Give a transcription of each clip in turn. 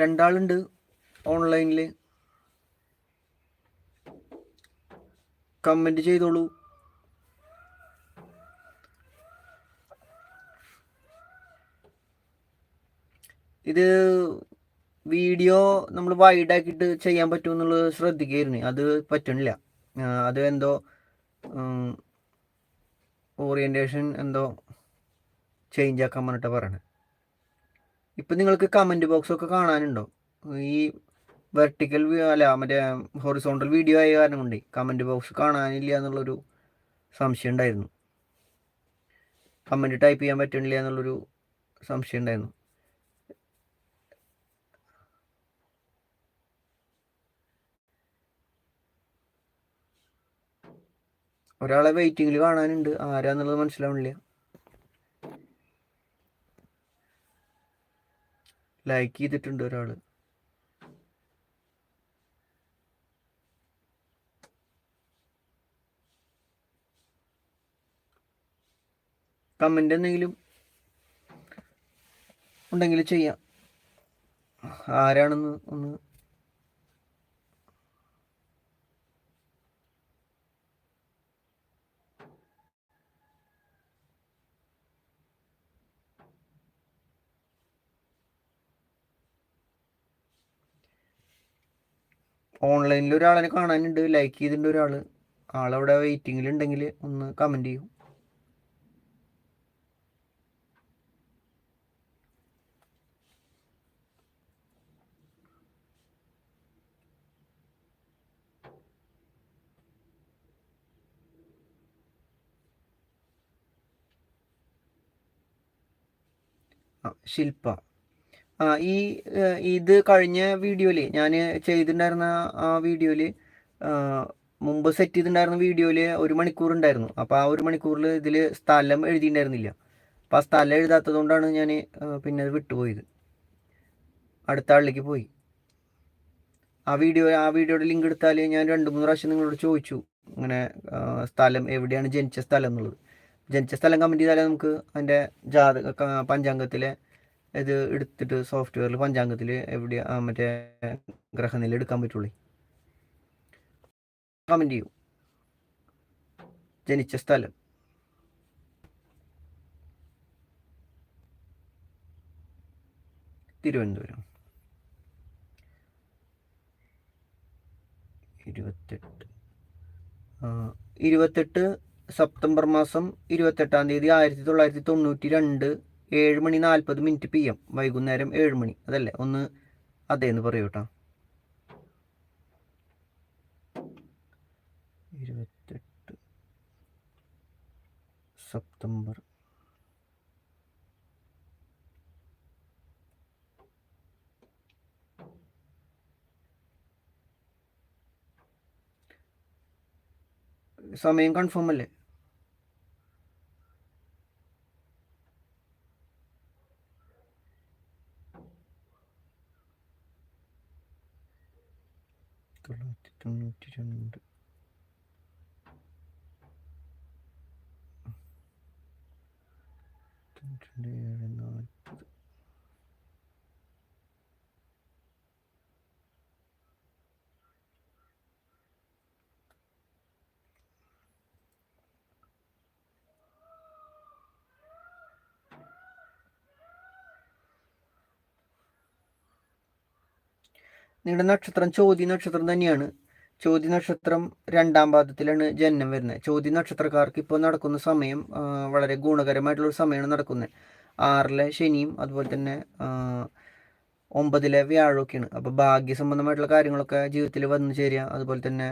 രണ്ടാളുണ്ട് ഓൺലൈനിൽ കമന്റ് ചെയ്തോളൂ. ഇത് വീഡിയോ നമ്മൾ വൈഡ് ആക്കിയിട്ട് ചെയ്യാൻ പറ്റുമെന്നുള്ളത് ശ്രദ്ധിക്കായിരുന്നു. അത് പറ്റണില്ല. അത് എന്തോ ഓറിയന്റേഷൻ എന്തോ ചേഞ്ച് ആക്കാൻ പറഞ്ഞിട്ടാണ് പറയണേ. ഇപ്പം നിങ്ങൾക്ക് കമന്റ് ബോക്സൊക്കെ കാണാനുണ്ടോ? ഈ വെർട്ടിക്കൽ അല്ല മറ്റേ ഹൊറിസോണ്ടൽ വീഡിയോ ആയ കാരണം കൊണ്ട് കമന്റ് ബോക്സ് കാണാനില്ല എന്നുള്ളൊരു സംശയം ഉണ്ടായിരുന്നു. കമന്റ് ടൈപ്പ് ചെയ്യാൻ പറ്റണില്ല എന്നുള്ളൊരു സംശയം ഉണ്ടായിരുന്നു. ഒരാളെ വെയിറ്റിങ്ങിൽ കാണാനുണ്ട്. ആരാന്നുള്ളത് മനസ്സിലാവണില്ല. ലൈക്ക് ചെയ്തിട്ടുണ്ട് ഒരാൾ കമന്റ് എന്തെങ്കിലും ഉണ്ടെങ്കിൽ ചെയ്യാം. ആരാണെന്ന് ഒന്ന് ഓൺലൈനിൽ ഒരാളെ കാണാനുണ്ട്. ലൈക്ക് ചെയ്തിട്ടുണ്ട് ഒരാൾ ആളവിടെ വെയിറ്റിംഗിൽ ഉണ്ടെങ്കിൽ ഒന്ന് കമന്റ് ചെയ്യും. ശില്പ ആ ഈ ഇത് കഴിഞ്ഞ വീഡിയോയിൽ ഞാൻ ചെയ്തിട്ടുണ്ടായിരുന്ന ആ വീഡിയോയിൽ മുമ്പ് സെറ്റ് ചെയ്തിട്ടുണ്ടായിരുന്ന വീഡിയോയിൽ ഒരു മണിക്കൂർ ഉണ്ടായിരുന്നു അപ്പോൾ ആ ഒരു മണിക്കൂറിൽ ഇതിൽ സ്ഥലം എഴുതിയിട്ടുണ്ടായിരുന്നില്ല അപ്പോൾ ആ സ്ഥലം എഴുതാത്തത് കൊണ്ടാണ് ഞാൻ പിന്നെ അത് വിട്ടുപോയത്. അടുത്ത ആളിലേക്ക് പോയി. ആ വീഡിയോ ആ വീഡിയോയുടെ ലിങ്ക് എടുത്താൽ ഞാൻ രണ്ട് മൂന്ന് പ്രാവശ്യം നിങ്ങളോട് ചോദിച്ചു. അങ്ങനെ സ്ഥലം എവിടെയാണ് ജനിച്ച സ്ഥലം എന്നുള്ളത്. ജനിച്ച സ്ഥലം കമന്റ് ചെയ്താലേ നമുക്ക് അതിന്റെ ജാതക പഞ്ചാംഗത്തിലെ ഇത് എടുത്തിട്ട് സോഫ്റ്റ്വെയറിൽ പഞ്ചാംഗത്തിൽ എവിടെ മറ്റേ ഗ്രഹനില എടുക്കാൻ പറ്റുള്ളൂ. കമന്റ് ചെയ്യൂ. ജനിച്ച സ്ഥലം. തിരുവനന്തപുരം. ഇരുപത്തെട്ട്. ഇരുപത്തെട്ട് സെപ്റ്റംബർ മാസം ഇരുപത്തെട്ടാം തീയതി ആയിരത്തി തൊള്ളായിരത്തി തൊണ്ണൂറ്റി രണ്ട് ഏഴ് മണി നാൽപ്പത് മിനിറ്റ് പി എം വൈകുന്നേരം ഏഴ് മണി അതല്ലേ? ഒന്ന് അതേ എന്ന് പറയൂ കേട്ടോ ഇരുപത്തെട്ട് സെപ്റ്റംബർ. സമയം കൺഫേം അല്ലേ തൊള്ളായിരത്തി തൊണ്ണൂറ്റി രണ്ട് തൊണ്ണൂറ്റി രണ്ട് ഏഴ് നാൽപ്പത് നിങ്ങളുടെ നക്ഷത്രം ചോതി നക്ഷത്രം തന്നെയാണ്. ചോതി നക്ഷത്രം രണ്ടാം പാദത്തിലാണ് ജനനം വരുന്നത്. ചോതി നക്ഷത്രക്കാർക്ക് ഇപ്പോൾ നടക്കുന്ന സമയം വളരെ ഗുണകരമായിട്ടുള്ള സമയമാണ് നടക്കുന്നത്. ആറിലെ ശനിയും അതുപോലെ തന്നെ ഒമ്പതിലെ വ്യാഴമൊക്കെയാണ് അപ്പോൾ ഭാഗ്യ സംബന്ധമായിട്ടുള്ള കാര്യങ്ങളൊക്കെ ജീവിതത്തിൽ വന്നു ചേരുക. അതുപോലെ തന്നെ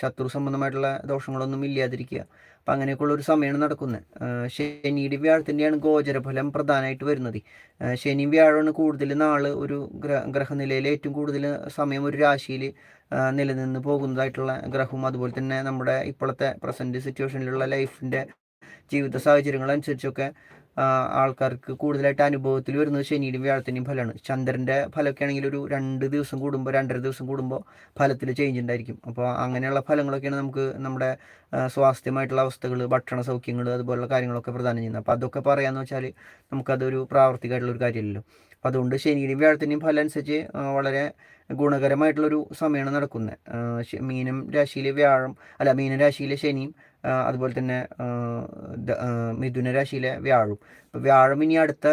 ശത്രു സംബന്ധമായിട്ടുള്ള ദോഷങ്ങളൊന്നും ഇല്ലാതിരിക്കുക. അപ്പം അങ്ങനെയൊക്കെയുള്ള ഒരു സമയമാണ് നടക്കുന്നത്. ശനിയുടെ വ്യാഴത്തിന്റെയാണ് ഗോചരഫലം പ്രധാനമായിട്ട് വരുന്നത്. ശനി ശനിയും വ്യാഴമാണ് കൂടുതൽ നാൾ ഒരു ഗ്രഹ ഗ്രഹനിലയിൽ ഏറ്റവും കൂടുതൽ സമയം ഒരു രാശിയിൽ നിലനിന്ന് പോകുന്നതായിട്ടുള്ള ഗ്രഹവും അതുപോലെ തന്നെ നമ്മുടെ ഇപ്പോഴത്തെ പ്രസന്റ് സിറ്റുവേഷനിലുള്ള ലൈഫിന്റെ ജീവിത സാഹചര്യങ്ങൾ അനുസരിച്ചൊക്കെ ആൾക്കാർക്ക് കൂടുതലായിട്ട് അനുഭവത്തിൽ വരുന്നത് ശനിയുടെയും വ്യാഴത്തിന്റെയും ഫലമാണ്. ചന്ദ്രന്റെ ഫലമൊക്കെ ആണെങ്കിൽ ഒരു രണ്ട് ദിവസം കൂടുമ്പോൾ രണ്ടര ദിവസം കൂടുമ്പോൾ ഫലത്തിൽ ചേഞ്ച് ഉണ്ടായിരിക്കും. അപ്പോൾ അങ്ങനെയുള്ള ഫലങ്ങളൊക്കെയാണ് നമുക്ക് നമ്മുടെ സ്വാസ്ഥ്യമായിട്ടുള്ള അവസ്ഥകൾ ഭക്ഷണ സൗഖ്യങ്ങൾ അതുപോലുള്ള കാര്യങ്ങളൊക്കെ പ്രദാനം ചെയ്യുന്നത്. അപ്പോൾ അതൊക്കെ പറയാമെന്ന് വെച്ചാൽ നമുക്കതൊരു പ്രാവർത്തികമായിട്ടുള്ള ഒരു കാര്യമല്ലല്ലോ. അപ്പോൾ അതുകൊണ്ട് ശനിയുടെയും വ്യാഴത്തിന്റെയും ഫലം അനുസരിച്ച് വളരെ ഗുണകരമായിട്ടുള്ളൊരു സമയമാണ് നടക്കുന്നത്. മീനം രാശിയിലെ വ്യാഴം അല്ല മീനം രാശിയിലെ ശനിയും അതുപോലെ തന്നെ മിഥുന രാശിയിലെ വ്യാഴും. വ്യാഴം ഇനി അടുത്ത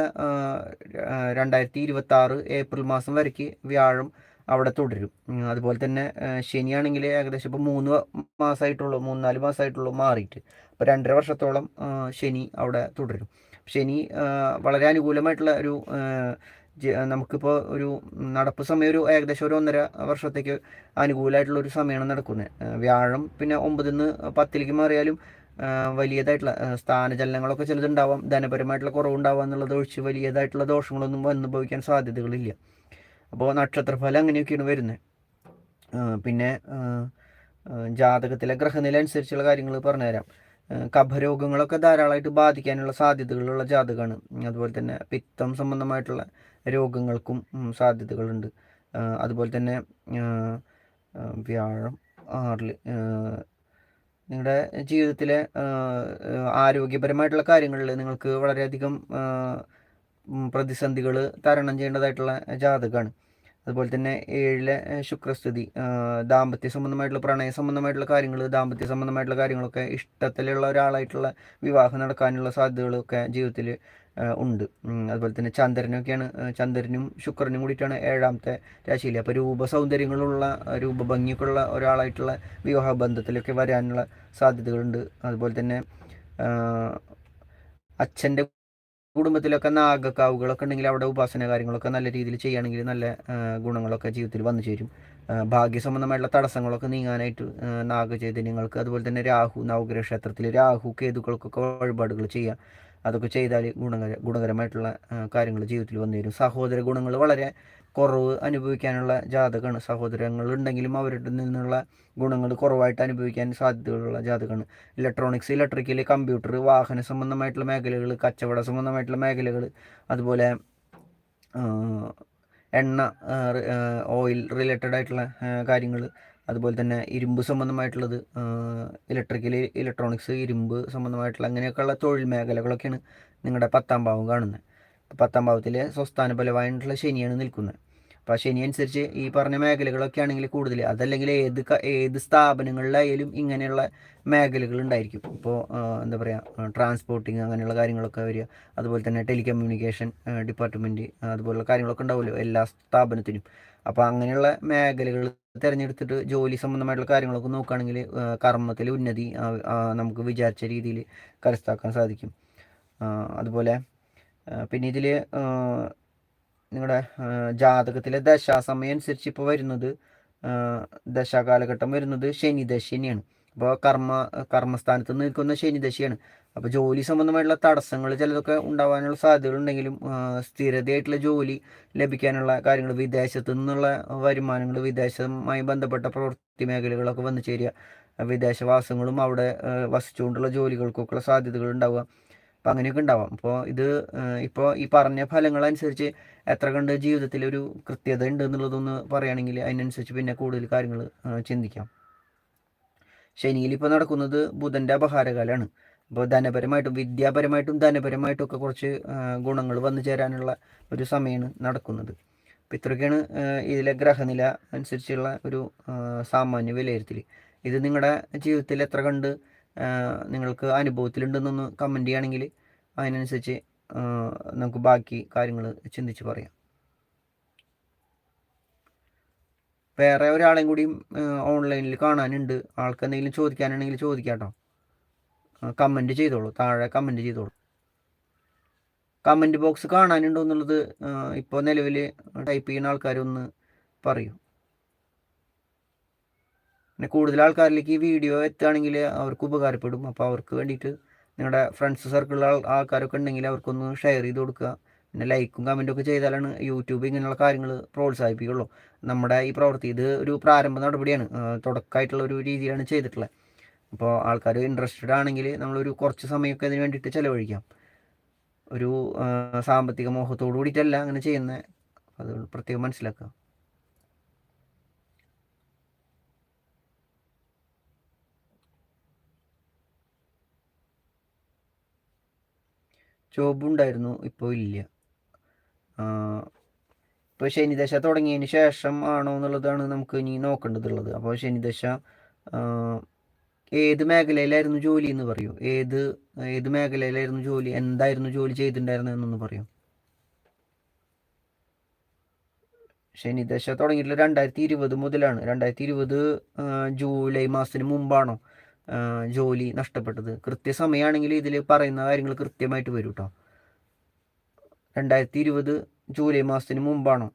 രണ്ടായിരത്തി ഇരുപത്തി ആറ് ഏപ്രിൽ മാസം വരയ്ക്ക് വ്യാഴം അവിടെ തുടരും. അതുപോലെ തന്നെ ശനിയാണെങ്കിൽ ഏകദേശം ഇപ്പോൾ മൂന്ന് മാസമായിട്ടുള്ളൂ മൂന്ന് നാല് മാസമായിട്ടുള്ളൂ മാറിയിട്ട്. അപ്പോൾ രണ്ടര വർഷത്തോളം ശനി അവിടെ തുടരും. ശനി വളരെ അനുകൂലമായിട്ടുള്ള ഒരു നമുക്കിപ്പോൾ ഒരു നടപ്പ് സമയം ഒരു ഏകദേശം ഒരു ഒന്നര വർഷത്തേക്ക് അനുകൂലമായിട്ടുള്ള ഒരു സമയമാണ് നടക്കുന്നത് വ്യാഴം പിന്നെ ഒമ്പതിൽ നിന്ന് പത്തിലേക്ക് മാറിയാലും വലിയതായിട്ടുള്ള സ്ഥാനചലനങ്ങളൊക്കെ ചിലതുണ്ടാവാം. ധനപരമായിട്ടുള്ള കുറവുണ്ടാവാം എന്നുള്ളത് ഒഴിച്ച് വലിയതായിട്ടുള്ള ദോഷങ്ങളൊന്നും അനുഭവിക്കാൻ സാധ്യതകളില്ല. അപ്പോൾ നക്ഷത്രഫലം അങ്ങനെയൊക്കെയാണ് വരുന്നത് പിന്നെ ജാതകത്തിലെ ഗ്രഹനില അനുസരിച്ചുള്ള കാര്യങ്ങൾ പറഞ്ഞുതരാം. കഫരോഗങ്ങളൊക്കെ ധാരാളമായിട്ട് ബാധിക്കാനുള്ള സാധ്യതകളുള്ള ജാതകമാണ് അതുപോലെ തന്നെ പിത്തം സംബന്ധമായിട്ടുള്ള രോഗങ്ങൾക്കും സാധ്യതകളുണ്ട്. അതുപോലെ തന്നെ വ്യാഴം ആറിൽ നിങ്ങളുടെ ജീവിതത്തിലെ ആരോഗ്യപരമായിട്ടുള്ള കാര്യങ്ങളിൽ നിങ്ങൾക്ക് വളരെയധികം പ്രതിസന്ധികൾ തരണം ചെയ്യേണ്ടതായിട്ടുള്ള ജാതകമാണ് അതുപോലെ തന്നെ ഏഴിലെ ശുക്രസ്ഥിതി ദാമ്പത്യ സംബന്ധമായിട്ടുള്ള പ്രണയ സംബന്ധമായിട്ടുള്ള കാര്യങ്ങൾ ദാമ്പത്യ സംബന്ധമായിട്ടുള്ള കാര്യങ്ങളൊക്കെ ഇഷ്ടത്തിലുള്ള ഒരാളായിട്ടുള്ള വിവാഹം നടക്കാനുള്ള സാധ്യതകളൊക്കെ ജീവിതത്തിൽ ഉണ്ട്. അതുപോലെ തന്നെ ചന്ദ്രനൊക്കെയാണ് ചന്ദ്രനും ശുക്രനും കൂടിയിട്ടാണ് ഏഴാമത്തെ രാശിയിൽ അപ്പോൾ രൂപ സൗന്ദര്യങ്ങളുള്ള രൂപഭംഗിയൊക്കെയുള്ള ഒരാളായിട്ടുള്ള വിവാഹ ബന്ധത്തിലൊക്കെ വരാനുള്ള സാധ്യതകളുണ്ട്. അതുപോലെ തന്നെ അച്ഛന്റെ കുടുംബത്തിലൊക്കെ നാഗക്കാവുകളൊക്കെ ഉണ്ടെങ്കിൽ അവിടെ ഉപാസന കാര്യങ്ങളൊക്കെ നല്ല രീതിയിൽ ചെയ്യുകയാണെങ്കിൽ നല്ല ഗുണങ്ങളൊക്കെ ജീവിതത്തിൽ വന്നു ചേരും. ഭാഗ്യ സംബന്ധമായിട്ടുള്ള തടസ്സങ്ങളൊക്കെ നീങ്ങാനായിട്ട് നാഗചൈതന്യങ്ങൾക്ക് അതുപോലെ തന്നെ രാഹു നവഗ്രഹ ക്ഷേത്രത്തിൽ രാഹു കേതുക്കൾക്കൊക്കെ വഴിപാടുകൾ ചെയ്യുക. അതൊക്കെ ചെയ്താൽ ഗുണകര ഗുണകരമായിട്ടുള്ള കാര്യങ്ങൾ ജീവിതത്തിൽ വന്നു വരും. സഹോദര ഗുണങ്ങൾ വളരെ കുറവ് അനുഭവിക്കാനുള്ള ജാതകമാണ് സഹോദരങ്ങൾ ഉണ്ടെങ്കിലും അവരുടെ നിന്നുള്ള ഗുണങ്ങൾ കുറവായിട്ട് അനുഭവിക്കാൻ സാധ്യതയുള്ള ജാതകമാണ് ഇലക്ട്രോണിക്സ് ഇലക്ട്രിക്കൽ കമ്പ്യൂട്ടർ വാഹന സംബന്ധമായിട്ടുള്ള മേഖലകൾ കച്ചവട സംബന്ധമായിട്ടുള്ള മേഖലകൾ അതുപോലെ എണ്ണ ഓയിൽ റിലേറ്റഡ് ആയിട്ടുള്ള കാര്യങ്ങൾ അതുപോലെ തന്നെ ഇരുമ്പ് സംബന്ധമായിട്ടുള്ളത് ഇലക്ട്രിക്കൽ ഇലക്ട്രോണിക്സ് ഇരുമ്പ് സംബന്ധമായിട്ടുള്ള അങ്ങനെയൊക്കെയുള്ള തൊഴിൽ മേഖലകളൊക്കെയാണ് നിങ്ങളുടെ പത്താം ഭാവം കാണുന്നത് പത്താം ഭാവത്തിലെ സ്വസ്ഥാന ബലമായിട്ടുള്ള ശനിയാണ് നിൽക്കുന്നത്. അപ്പോൾ ശനി അനുസരിച്ച് ഈ പറഞ്ഞ മേഖലകളൊക്കെ ആണെങ്കിൽ കൂടുതൽ. അതല്ലെങ്കിൽ ഏത് ഏത് സ്ഥാപനങ്ങളിലായാലും ഇങ്ങനെയുള്ള മേഖലകൾ ഉണ്ടായിരിക്കും. ഇപ്പോൾ എന്താ പറയുക ട്രാൻസ്പോർട്ടിങ് അങ്ങനെയുള്ള കാര്യങ്ങളൊക്കെ വരിക. അതുപോലെ തന്നെ ടെലികമ്മ്യൂണിക്കേഷൻ ഡിപ്പാർട്ട്മെന്റ് അതുപോലുള്ള കാര്യങ്ങളൊക്കെ ഉണ്ടാവുമല്ലോ എല്ലാ സ്ഥാപനത്തിനും. അപ്പോൾ അങ്ങനെയുള്ള മേഖലകൾ തിരഞ്ഞെടുത്തിട്ട് ജോലി സംബന്ധമായിട്ടുള്ള കാര്യങ്ങളൊക്കെ നോക്കുകയാണെങ്കിൽ കർമ്മത്തിൽ ഉന്നതി നമുക്ക് വിചാരിച്ച രീതിയിൽ കരസ്ഥാക്കാൻ സാധിക്കും. അതുപോലെ പിന്നെ ഇതിൽ നിങ്ങളുടെ ജാതകത്തിലെ ദശാസമയം അനുസരിച്ച് ഇപ്പോൾ വരുന്നത് ദശാകാലഘട്ടം വരുന്നത് ശനി തന്നെയാണ് അപ്പോൾ കർമ്മ കർമ്മസ്ഥാനത്ത് നിൽക്കുന്ന ശനിദശയാണ് അപ്പോൾ ജോലി സംബന്ധമായിട്ടുള്ള തടസ്സങ്ങൾ ചിലതൊക്കെ ഉണ്ടാകാനുള്ള സാധ്യതകളുണ്ടെങ്കിലും സ്ഥിരതയായിട്ടുള്ള ജോലി ലഭിക്കാനുള്ള കാര്യങ്ങൾ വിദേശത്തു നിന്നുള്ള വരുമാനങ്ങൾ വിദേശവുമായി ബന്ധപ്പെട്ട പ്രവൃത്തി മേഖലകളൊക്കെ വന്നു ചേരുക. വിദേശവാസങ്ങളും അവിടെ വസിച്ചുകൊണ്ടുള്ള ജോലികൾക്കൊക്കെയുള്ള സാധ്യതകൾ ഉണ്ടാവുക അപ്പോൾ അങ്ങനെയൊക്കെ ഉണ്ടാവാം അപ്പോൾ ഇത് ഇപ്പോൾ ഈ പറഞ്ഞ ഫലങ്ങളനുസരിച്ച് എത്ര കണ്ട് ജീവിതത്തിൽ ഒരു കൃത്യത ഉണ്ട് എന്നുള്ളതൊന്ന് പറയുകയാണെങ്കിൽ അതിനനുസരിച്ച് പിന്നെ കൂടുതൽ കാര്യങ്ങൾ ചിന്തിക്കാം. ശനിയിൽ ഇപ്പോൾ നടക്കുന്നത് ബുധന്റെ അപഹാരകാലമാണ് അപ്പോൾ ധനപരമായിട്ടും വിദ്യാപരമായിട്ടും ധനപരമായിട്ടും ഒക്കെ കുറച്ച് ഗുണങ്ങൾ വന്നു ചേരാനുള്ള ഒരു സമയമാണ് നടക്കുന്നത്. അപ്പോൾ ഇത്രയൊക്കെയാണ് ഇതിലെ ഗ്രഹനില അനുസരിച്ചുള്ള ഒരു സാമാന്യ വിലയിരുത്തൽ ഇത് നിങ്ങളുടെ ജീവിതത്തിൽ എത്ര കണ്ട് നിങ്ങൾക്ക് അനുഭവത്തിലുണ്ടെന്നൊന്ന് കമന്റ് ചെയ്യുകയാണെങ്കിൽ അതിനനുസരിച്ച് നമുക്ക് ബാക്കി കാര്യങ്ങൾ ചിന്തിച്ച് പറയാം. വേറെ ഒരാളെയും കൂടി ഓൺലൈനിൽ കാണാനുണ്ട്. ആൾക്ക് എന്തെങ്കിലും ചോദിക്കാനാണെങ്കിൽ ചോദിക്കാം കേട്ടോ. കമന്റ് ചെയ്തോളൂ. താഴെ കമന്റ് ചെയ്തോളൂ. കമന്റ് ബോക്സ് കാണാനുണ്ടോ എന്നുള്ളത് ഇപ്പോൾ നിലവിൽ ടൈപ്പ് ചെയ്യുന്ന ആൾക്കാരൊന്ന് പറയൂ. പിന്നെ കൂടുതൽ ആൾക്കാരിലേക്ക് ഈ വീഡിയോ എത്തുകയാണെങ്കിൽ അവർക്ക് ഉപകാരപ്പെടും. അപ്പോൾ അവർക്ക് വേണ്ടിയിട്ട് നിങ്ങളുടെ ഫ്രണ്ട്സ് സർക്കിളിലുള്ള ആൾക്കാരൊക്കെ ഉണ്ടെങ്കിൽ അവർക്കൊന്ന് ഷെയർ ചെയ്ത് കൊടുക്കുക. പിന്നെ ലൈക്കും കമന്റും ഒക്കെ ചെയ്താലാണ് യൂട്യൂബ് ഇങ്ങനെയുള്ള കാര്യങ്ങൾ പ്രോത്സാഹിപ്പിക്കുള്ളൂ. നമ്മുടെ ഈ പ്രവൃത്തി ഇത് ഒരു പ്രാരംഭ നടപടിയാണ്. തുടക്കമായിട്ടുള്ള ഒരു രീതിയിലാണ് ചെയ്തിട്ടുള്ളത്. അപ്പോൾ ആൾക്കാർ ഇൻട്രസ്റ്റഡ് ആണെങ്കിൽ നമ്മളൊരു കുറച്ച് സമയമൊക്കെ അതിന് വേണ്ടിയിട്ട് ചിലവഴിക്കാം. ഒരു സാമ്പത്തിക മോഹത്തോടു കൂടിയിട്ടല്ല അങ്ങനെ ചെയ്യുന്നത്. അത് പ്രത്യേകം മനസ്സിലാക്കുക. ജോബ് ഉണ്ടായിരുന്നു ഇപ്പോൾ ഇല്ല ഇപ്പോൾ ശനിദശ തുടങ്ങിയതിന് ശേഷം ആണോ എന്നുള്ളതാണ് നമുക്ക് ഇനി നോക്കേണ്ടതുള്ളത്. അപ്പോൾ ശനിദശ ഏത് മേഖലയിലായിരുന്നു ജോലി എന്ന് പറയൂ. ഏത് ഏത് മേഖലയിലായിരുന്നു ജോലി എന്തായിരുന്നു ജോലി ചെയ്തിട്ടുണ്ടായിരുന്നത് എന്നൊന്ന് പറയൂ. ശനിദശ തുടങ്ങിയിട്ടുള്ള രണ്ടായിരത്തി ഇരുപത് മുതലാണ്. രണ്ടായിരത്തി ഇരുപത് ജൂലൈ മാസത്തിന് മുമ്പാണോ? ജോലി നഷ്ടപ്പെട്ടത്. കൃത്യസമയമാണെങ്കിൽ ഇതിൽ പറയുന്ന കാര്യങ്ങൾ കൃത്യമായിട്ട് വരും കേട്ടോ രണ്ടായിരത്തി ഇരുപത് ജൂലൈ മാസത്തിന് മുമ്പാണോ.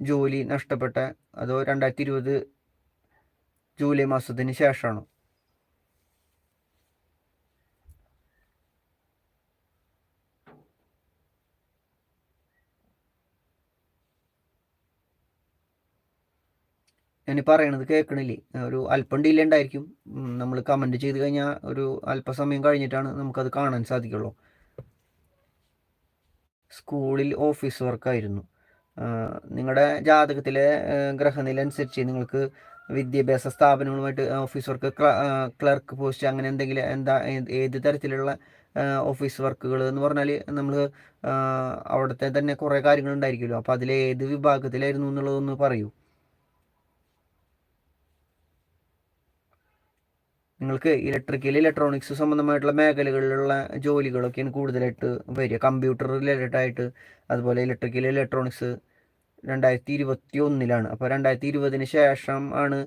ജോലി നഷ്ടപ്പെട്ട അതോ രണ്ടായിരത്തി ഇരുപത് ജൂലൈ മാസത്തിന് ശേഷമാണോ ഞാൻ പറയണത് കേൾക്കണില്ലേ? ഒരു അല്പം ഡിലേ ഉണ്ടായിരിക്കും. നമ്മൾ കമന്റ് ചെയ്ത് കഴിഞ്ഞാൽ ഒരു അല്പസമയം കഴിഞ്ഞിട്ടാണ് നമുക്കത് കാണാൻ സാധിക്കുള്ളൂ. സ്കൂളിൽ ഓഫീസ് വർക്കായിരുന്നു നിങ്ങളുടെ ജാതകത്തിലെ ഗ്രഹനില അനുസരിച്ച് നിങ്ങൾക്ക് വിദ്യാഭ്യാസ സ്ഥാപനങ്ങളുമായിട്ട് ഓഫീസ് വർക്ക് ക്ലർക്ക് പോസ്റ്റ് അങ്ങനെ എന്തെങ്കിലും എന്താ ഏത് തരത്തിലുള്ള ഓഫീസ് വർക്കുകൾ എന്ന് പറഞ്ഞാൽ നമ്മൾ അവിടുത്തെ തന്നെ കുറേ കാര്യങ്ങൾ ഉണ്ടായിരിക്കുമല്ലോ അപ്പോൾ അതിൽ ഏത് വിഭാഗത്തിലായിരുന്നു എന്നുള്ളതൊന്ന് പറയൂ. നിങ്ങൾക്ക് ഇലക്ട്രിക്കൽ ഇലക്ട്രോണിക്സ് സംബന്ധമായിട്ടുള്ള മേഖലകളിലുള്ള ജോലികളൊക്കെയാണ് കൂടുതലായിട്ട് വരിക. കമ്പ്യൂട്ടർ റിലേറ്റഡ് ആയിട്ട് അതുപോലെ ഇലക്ട്രിക്കൽ ഇലക്ട്രോണിക്സ് രണ്ടായിരത്തി ഇരുപത്തി ഒന്നിലാണ് അപ്പോൾ രണ്ടായിരത്തി ഇരുപതിന് ശേഷം ആണ്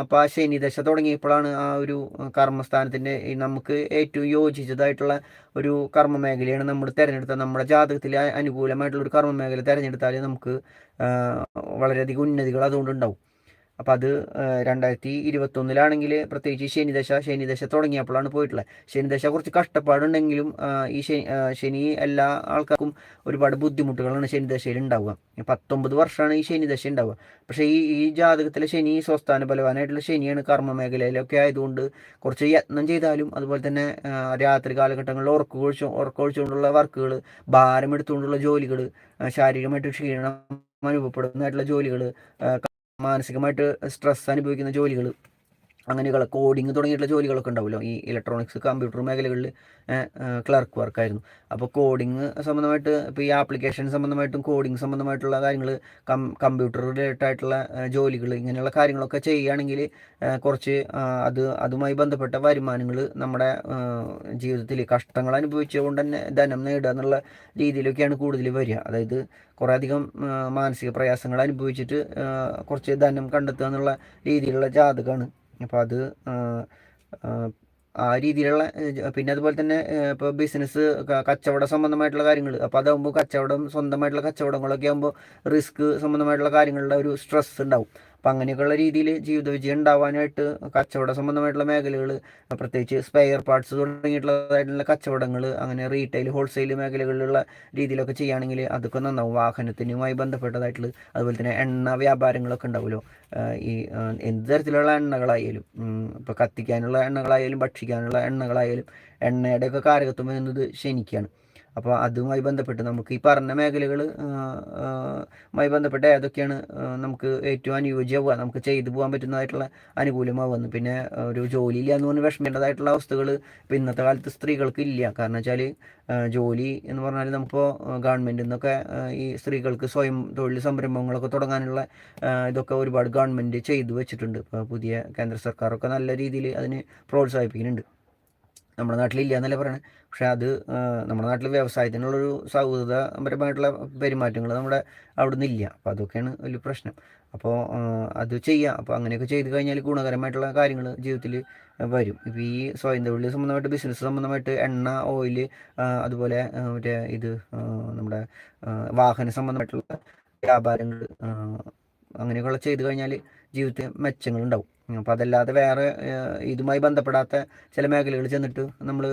അപ്പോൾ ആ ശനിദശ തുടങ്ങിയപ്പോഴാണ് ആ ഒരു കർമ്മസ്ഥാനത്തിന്റെ നമുക്ക് ഏറ്റവും യോജിച്ചതായിട്ടുള്ള ഒരു കർമ്മ മേഖലയാണ് നമ്മൾ തിരഞ്ഞെടുത്തത്. നമ്മുടെ ജാതകത്തിൽ അനുകൂലമായിട്ടുള്ള ഒരു കർമ്മ മേഖല തിരഞ്ഞെടുത്താൽ നമുക്ക് വളരെയധികം ഉന്നതികൾ അതുകൊണ്ട് ഉണ്ടാവും അപ്പം അത് രണ്ടായിരത്തി ഇരുപത്തൊന്നിലാണെങ്കിൽ പ്രത്യേകിച്ച് ശനിദശ ശനിദശ തുടങ്ങിയപ്പോഴാണ് പോയിട്ടുള്ളത്. ശനിദശ കുറച്ച് കഷ്ടപ്പാടുണ്ടെങ്കിലും ഈ ശനി എല്ലാ ആൾക്കാർക്കും ഒരുപാട് ബുദ്ധിമുട്ടുകളാണ് ശനിദശയിൽ ഉണ്ടാവുക. പത്തൊമ്പത് വർഷമാണ് ഈ ശനിദശ ഉണ്ടാവുക. പക്ഷേ ഈ ഈ ജാതകത്തിലെ ശനി സ്വസ്ഥാന ബലവാനായിട്ടുള്ള ശനിയാണ് കർമ്മ മേഖലയിലൊക്കെ ആയതുകൊണ്ട് കുറച്ച് യത്നം ചെയ്താലും അതുപോലെ തന്നെ രാത്രി കാലഘട്ടങ്ങളിൽ ഉറക്കൊഴിച്ചു ഉറക്കൊഴിച്ചുകൊണ്ടുള്ള വർക്കുകൾ ഭാരം എടുത്തുകൊണ്ടുള്ള ജോലികൾ ശാരീരികമായിട്ട് ക്ഷീണം അനുഭവപ്പെടുന്നതായിട്ടുള്ള ജോലികൾ മാനസികമായിട്ട് സ്ട്രെസ് അനുഭവിക്കുന്ന ജോലികൾ അങ്ങനെയുള്ള കോഡിങ് തുടങ്ങിയിട്ടുള്ള ജോലികളൊക്കെ ഉണ്ടാവുമല്ലോ. ഈ ഇലക്ട്രോണിക്സ് കമ്പ്യൂട്ടർ മേഖലകളിൽ ക്ലർക്ക് വർക്കായിരുന്നു അപ്പോൾ കോഡിങ് സംബന്ധമായിട്ട് ഇപ്പോൾ ഈ ആപ്ലിക്കേഷൻ സംബന്ധമായിട്ടും കോഡിങ് സംബന്ധമായിട്ടുള്ള കാര്യങ്ങൾ കം കമ്പ്യൂട്ടർ റിലേറ്റഡ് ആയിട്ടുള്ള ജോലികൾ ഇങ്ങനെയുള്ള കാര്യങ്ങളൊക്കെ ചെയ്യുകയാണെങ്കിൽ കുറച്ച് അത് അതുമായി ബന്ധപ്പെട്ട വരുമാനങ്ങൾ നമ്മുടെ ജീവിതത്തിൽ കഷ്ടങ്ങൾ അനുഭവിച്ചുകൊണ്ട് തന്നെ ധനം നേടുക എന്നുള്ള രീതിയിലൊക്കെയാണ് കൂടുതൽ വരിക. അതായത് കുറേ അധികം മാനസിക പ്രയാസങ്ങൾ അനുഭവിച്ചിട്ട് കുറച്ച് ധനം കണ്ടെത്തുക എന്നുള്ള രീതിയിലുള്ള ജാതകമാണ്. അപ്പോൾ അത് ആ രീതിയിലുള്ള പിന്നെ അതുപോലെ തന്നെ ഇപ്പോൾ ബിസിനസ് കച്ചവട സംബന്ധമായിട്ടുള്ള കാര്യങ്ങൾ അപ്പോൾ അതാകുമ്പോൾ കച്ചവടം സ്വന്തമായിട്ടുള്ള കച്ചവടങ്ങളൊക്കെ ആകുമ്പോൾ റിസ്ക് സംബന്ധമായിട്ടുള്ള കാര്യങ്ങളുടെ ഒരു സ്ട്രെസ് ഉണ്ടാവും. അപ്പം അങ്ങനെയൊക്കെയുള്ള രീതിയിൽ ജീവിത വിജയം ഉണ്ടാവാനായിട്ട് കച്ചവട സംബന്ധമായിട്ടുള്ള മേഖലകൾ പ്രത്യേകിച്ച് സ്പെയർ പാർട്സ് തുടങ്ങിയിട്ടുള്ളതായിട്ടുള്ള കച്ചവടങ്ങൾ അങ്ങനെ റീറ്റെയിൽ ഹോൾസെയിൽ മേഖലകളിലുള്ള രീതിയിലൊക്കെ ചെയ്യുകയാണെങ്കിൽ അതൊക്കെ നന്നാവും. വാഹനത്തിനുമായി ബന്ധപ്പെട്ടതായിട്ടുള്ള അതുപോലെ തന്നെ എണ്ണ വ്യാപാരങ്ങളൊക്കെ ഉണ്ടാവുമല്ലോ. ഈ എന്ത് തരത്തിലുള്ള എണ്ണകളായാലും ഇപ്പോൾ കത്തിക്കാനുള്ള എണ്ണകളായാലും ഭക്ഷിക്കാനുള്ള എണ്ണകളായാലും എണ്ണയുടെയൊക്കെ കാരകത്വം എന്നത് ശനിക്കാണ്. അപ്പോൾ അതുമായി ബന്ധപ്പെട്ട് നമുക്ക് ഈ പറഞ്ഞ മേഖലകൾ മായി ബന്ധപ്പെട്ട് ഏതൊക്കെയാണ് നമുക്ക് ഏറ്റവും അനുയോജ്യമാവുക നമുക്ക് ചെയ്തു പോകാൻ പറ്റുന്നതായിട്ടുള്ള അനുകൂലമാവുന്നു പിന്നെ ഒരു ജോലിയില്ല എന്ന് പറഞ്ഞ് വിഷമേണ്ടതായിട്ടുള്ള അവസ്ഥകൾ ഇപ്പം ഇന്നത്തെ കാലത്ത് സ്ത്രീകൾക്ക് ഇല്ല. കാരണം വെച്ചാൽ ജോലി എന്ന് പറഞ്ഞാൽ നമുക്കിപ്പോൾ ഗവൺമെന്റിൽ നിന്നൊക്കെ ഈ സ്ത്രീകൾക്ക് സ്വയം തൊഴിൽ സംരംഭങ്ങളൊക്കെ തുടങ്ങാനുള്ള ഇതൊക്കെ ഒരുപാട് ഗവൺമെന്റ് ചെയ്തു വെച്ചിട്ടുണ്ട്. ഇപ്പോൾ പുതിയ കേന്ദ്ര സർക്കാരൊക്കെ നല്ല രീതിയിൽ അതിന് പ്രോത്സാഹിപ്പിക്കുന്നുണ്ട്. നമ്മുടെ നാട്ടിലില്ല എന്നല്ലേ പറയണത് പക്ഷേ അത് നമ്മുടെ നാട്ടിൽ വ്യവസായത്തിനുള്ളൊരു സൗഹൃദപരമായിട്ടുള്ള പെരുമാറ്റങ്ങൾ നമ്മുടെ അവിടെ നിന്നില്ല അപ്പോൾ അതൊക്കെയാണ് വലിയ പ്രശ്നം. അപ്പോൾ അത് ചെയ്യാം. അപ്പോൾ അങ്ങനെയൊക്കെ ചെയ്ത് കഴിഞ്ഞാൽ ഗുണകരമായിട്ടുള്ള കാര്യങ്ങൾ ജീവിതത്തിൽ വരും. ഇപ്പോൾ ഈ സ്വയം തൊഴിൽ സംബന്ധമായിട്ട് ബിസിനസ് സംബന്ധമായിട്ട് എണ്ണ ഓയിൽ അതുപോലെ മറ്റേ ഇത് നമ്മുടെ വാഹന സംബന്ധമായിട്ടുള്ള വ്യാപാരങ്ങൾ അങ്ങനെയൊക്കെയുള്ള ചെയ്ത് കഴിഞ്ഞാൽ ജീവിതത്തിൽ മെച്ചങ്ങളുണ്ടാവും. അപ്പോൾ അതല്ലാതെ വേറെ ഇതുമായി ബന്ധപ്പെടാത്ത ചില മേഖലകളിൽ ചെന്നിട്ട് നമ്മൾ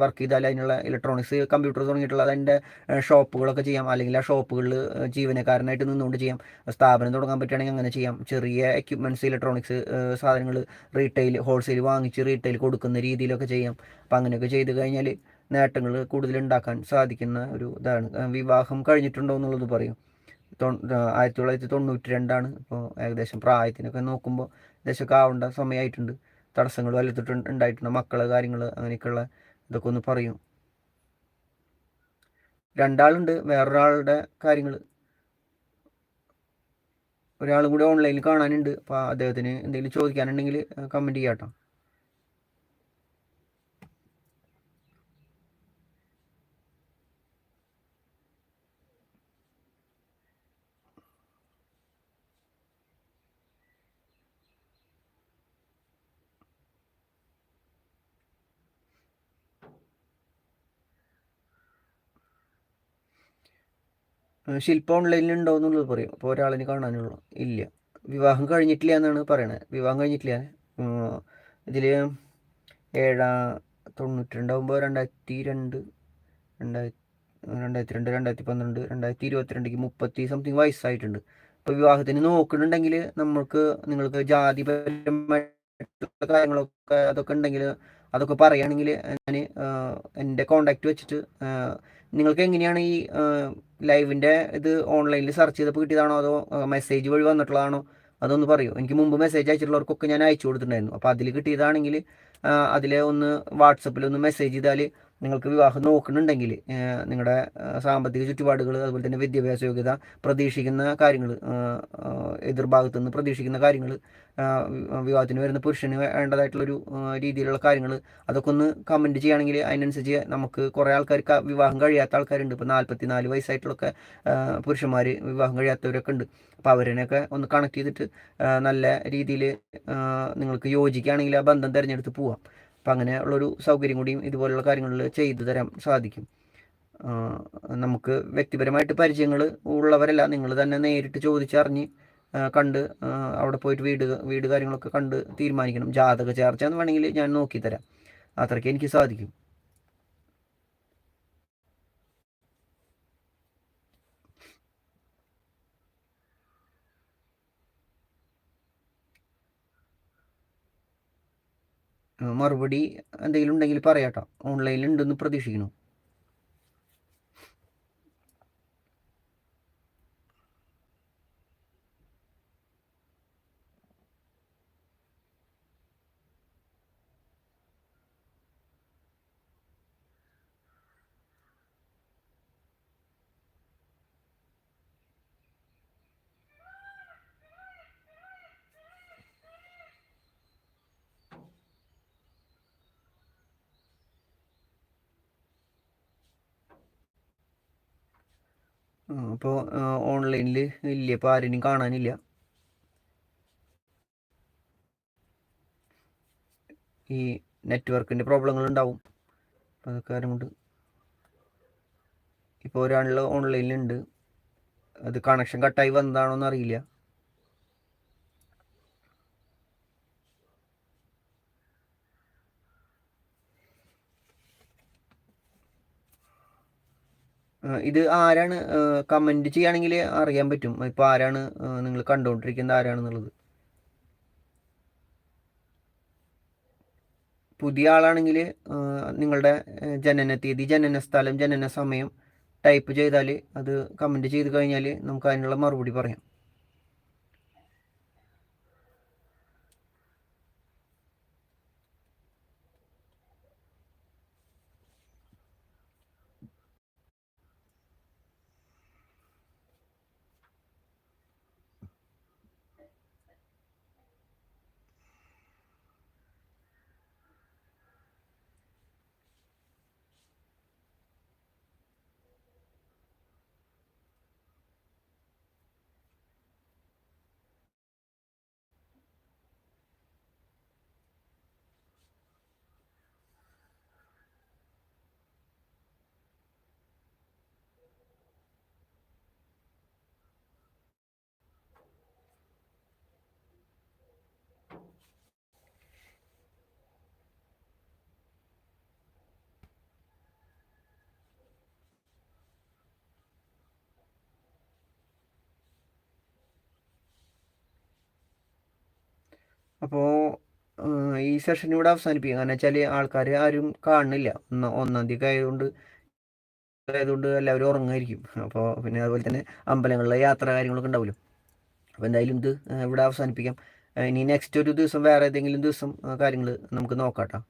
വർക്ക് ചെയ്താൽ അതിനുള്ള ഇലക്ട്രോണിക്സ് കമ്പ്യൂട്ടർ തുടങ്ങിയിട്ടുള്ള അതിന്റെ ഷോപ്പുകളൊക്കെ ചെയ്യാം. അല്ലെങ്കിൽ ആ ഷോപ്പുകളിൽ ജീവനക്കാരനായിട്ട് നിന്നുകൊണ്ട് ചെയ്യാം. സ്ഥാപനം തുടങ്ങാൻ പറ്റുകയാണെങ്കിൽ അങ്ങനെ ചെയ്യാം. ചെറിയ എക്യുപ്മെന്റ്സ് ഇലക്ട്രോണിക്സ് സാധനങ്ങൾ റീറ്റെയിൽ ഹോൾസെയിൽ വാങ്ങിച്ച് റീറ്റെയിൽ കൊടുക്കുന്ന രീതിയിലൊക്കെ ചെയ്യാം. അപ്പം അങ്ങനെയൊക്കെ ചെയ്ത് കഴിഞ്ഞാൽ നേട്ടങ്ങൾ കൂടുതൽ ഉണ്ടാക്കാൻ സാധിക്കുന്ന ഒരു ഇതാണ്. വിവാഹം കഴിഞ്ഞിട്ടുണ്ടോ എന്നുള്ളത് പറയും. ആയിരത്തി തൊള്ളായിരത്തി തൊണ്ണൂറ്റി രണ്ടാണ് ഇപ്പോൾ ഏകദേശം പ്രായത്തിനൊക്കെ നോക്കുമ്പോൾ ഏകദേശമൊക്കെ ആവേണ്ട സമയമായിട്ടുണ്ട് തടസ്സങ്ങൾ വലുത്തിട്ട് ഉണ്ടായിട്ടുണ്ട്. മക്കളെ കാര്യങ്ങൾ അങ്ങനെയൊക്കെയുള്ള ഇതൊക്കെ ഒന്ന് പറയും. രണ്ടാളുണ്ട്. വേറൊരാളുടെ കാര്യങ്ങൾ ഒരാളും കൂടി ഓൺലൈനിൽ കാണാനുണ്ട്. അപ്പോൾ അദ്ദേഹത്തിന് എന്തെങ്കിലും ചോദിക്കാനുണ്ടെങ്കിൽ കമന്റ് ചെയ്യാം ശില്പം ഓൺലൈനിൽ ഉണ്ടോ എന്നുള്ളത് പറയും. അപ്പോൾ ഒരാളിന് കാണാനുള്ളൂ. ഇല്ല. വിവാഹം കഴിഞ്ഞിട്ടില്ല എന്നാണ് പറയണത്. വിവാഹം കഴിഞ്ഞിട്ടില്ല. ഇതിൽ ഏഴാ തൊണ്ണൂറ്റി രണ്ടാകുമ്പോൾ രണ്ടായിരത്തി രണ്ട് രണ്ടായിരത്തി രണ്ടായിരത്തി രണ്ട് രണ്ടായിരത്തി പന്ത്രണ്ട് രണ്ടായിരത്തി ഇരുപത്തിരണ്ടിക്ക് മുപ്പത്തി സംതിങ് വയസ്സായിട്ടുണ്ട്. അപ്പോൾ വിവാഹത്തിന് നോക്കുന്നുണ്ടെങ്കിൽ നമ്മൾക്ക് നിങ്ങൾക്ക് ജാതിപരമായിട്ടുള്ള കാര്യങ്ങളൊക്കെ അതൊക്കെ ഉണ്ടെങ്കിൽ അതൊക്കെ പറയുകയാണെങ്കിൽ ഞാൻ എന്റെ കോണ്ടാക്റ്റ് വെച്ചിട്ട് നിങ്ങൾക്ക് എങ്ങനെയാണ് ഈ ലൈവിന്റെ ഇത് ഓൺലൈനിൽ സെർച്ച് ചെയ്തപ്പോൾ കിട്ടിയതാണോ? അതോ മെസ്സേജ് വഴി വന്നിട്ടുള്ളതാണോ? അതൊന്ന് പറയൂ. എനിക്ക് മുമ്പ് മെസ്സേജ് അയച്ചിട്ടുള്ളവർക്കൊക്കെ ഞാൻ അയച്ചു കൊടുത്തിട്ടുണ്ടായിരുന്നു. അപ്പോൾ അതിൽ കിട്ടിയതാണെങ്കിൽ അതിൽ ഒന്ന് വാട്സപ്പിൽ ഒന്ന് മെസ്സേജ് ചെയ്താൽ നിങ്ങൾക്ക് വിവാഹം നോക്കുന്നുണ്ടെങ്കിൽ നിങ്ങളുടെ സാമ്പത്തിക ചുറ്റുപാടുകൾ അതുപോലെ തന്നെ വിദ്യാഭ്യാസ യോഗ്യത പ്രതീക്ഷിക്കുന്ന കാര്യങ്ങൾ എതിർഭാഗത്തു നിന്ന് പ്രതീക്ഷിക്കുന്ന കാര്യങ്ങൾ വിവാഹത്തിന് വരുന്ന പുരുഷന് വേണ്ടതായിട്ടുള്ളൊരു രീതിയിലുള്ള കാര്യങ്ങൾ അതൊക്കെ ഒന്ന് കമന്റ് ചെയ്യുകയാണെങ്കിൽ അതിനനുസരിച്ച് നമുക്ക് കുറേ ആൾക്കാർക്ക് വിവാഹം കഴിയാത്ത ആൾക്കാരുണ്ട്. ഇപ്പോൾ നാൽപ്പത്തി നാല് വയസ്സായിട്ടുള്ളൊക്കെ പുരുഷന്മാർ വിവാഹം കഴിയാത്തവരൊക്കെ ഉണ്ട്. അപ്പോൾ അവരനെയൊക്കെ ഒന്ന് കണക്ട് ചെയ്തിട്ട് നല്ല രീതിയിൽ നിങ്ങൾക്ക് യോജിക്കുകയാണെങ്കിൽ ആ ബന്ധം തിരഞ്ഞെടുത്ത് പോവാം. അപ്പം അങ്ങനെ ഉള്ളൊരു സൗകര്യം കൂടിയും ഇതുപോലുള്ള കാര്യങ്ങളിൽ ചെയ്തു തരാൻ സാധിക്കും. നമുക്ക് വ്യക്തിപരമായിട്ട് പരിചയങ്ങൾ ഉള്ളവരല്ല. നിങ്ങൾ തന്നെ നേരിട്ട് ചോദിച്ചറിഞ്ഞ് കണ്ട് അവിടെ പോയിട്ട് വീട് വീട് കാര്യങ്ങളൊക്കെ കണ്ട് തീരുമാനിക്കണം. ജാതക ചേർച്ച എന്ന് വേണമെങ്കിൽ ഞാൻ നോക്കി തരാം അത്രയ്ക്ക് എനിക്ക് സാധിക്കും. മറുപടി എന്തെങ്കിലും ഉണ്ടെങ്കിൽ പറയാട്ടോ. ഓൺലൈനിൽ ഉണ്ടെന്ന് പ്രതീക്ഷിക്കുന്നു. അപ്പോൾ ഓൺലൈനിൽ ഇല്ല ഇപ്പോൾ ആരെയും കാണാനില്ല. ഈ നെറ്റ്വർക്കിന്റെ പ്രോബ്ലങ്ങൾ ഉണ്ടാവും. അപ്പോൾ അതൊക്കെ കാര്യം കൊണ്ട് ഇപ്പോൾ ഒരാളിൽ ഓൺലൈനിലുണ്ട് അത് കണക്ഷൻ കട്ടായി വന്നതാണോ എന്നറിയില്ല ഇത് ആരാണ് കമന്റ് ചെയ്യുകയാണെങ്കിൽ അറിയാൻ പറ്റും. ഇപ്പോൾ ആരാണ് നിങ്ങൾ കണ്ടുകൊണ്ടിരിക്കുന്നത് ആരാണെന്നുള്ളത്. പുതിയ ആളാണെങ്കിൽ നിങ്ങളുടെ ജനന തീയതി ജനന സ്ഥലം ജനന സമയം ടൈപ്പ് ചെയ്താൽ അത് കമന്റ് ചെയ്ത് കഴിഞ്ഞാൽ നമുക്ക് അതിനുള്ള മറുപടി പറയാം. അപ്പോൾ ഈ സെഷൻ ഇവിടെ അവസാനിപ്പിക്കുക കാരണം വെച്ചാൽ ആൾക്കാർ ആരും കാണുന്നില്ല. ഒന്ന് ഒന്നാം തീയതി ആയതുകൊണ്ട് ആയതുകൊണ്ട് എല്ലാവരും ഉറങ്ങായിരിക്കും അപ്പോൾ പിന്നെ അതുപോലെ തന്നെ അമ്പലങ്ങളിലെ യാത്ര കാര്യങ്ങളൊക്കെ ഉണ്ടാവില്ല അപ്പോൾ എന്തായാലും ഇത് ഇവിടെ അവസാനിപ്പിക്കാം. ഇനി നെക്സ്റ്റ് ഒരു ദിവസം വേറെ ഏതെങ്കിലും ദിവസം കാര്യങ്ങൾ നമുക്ക് നോക്കാം കേട്ടോ.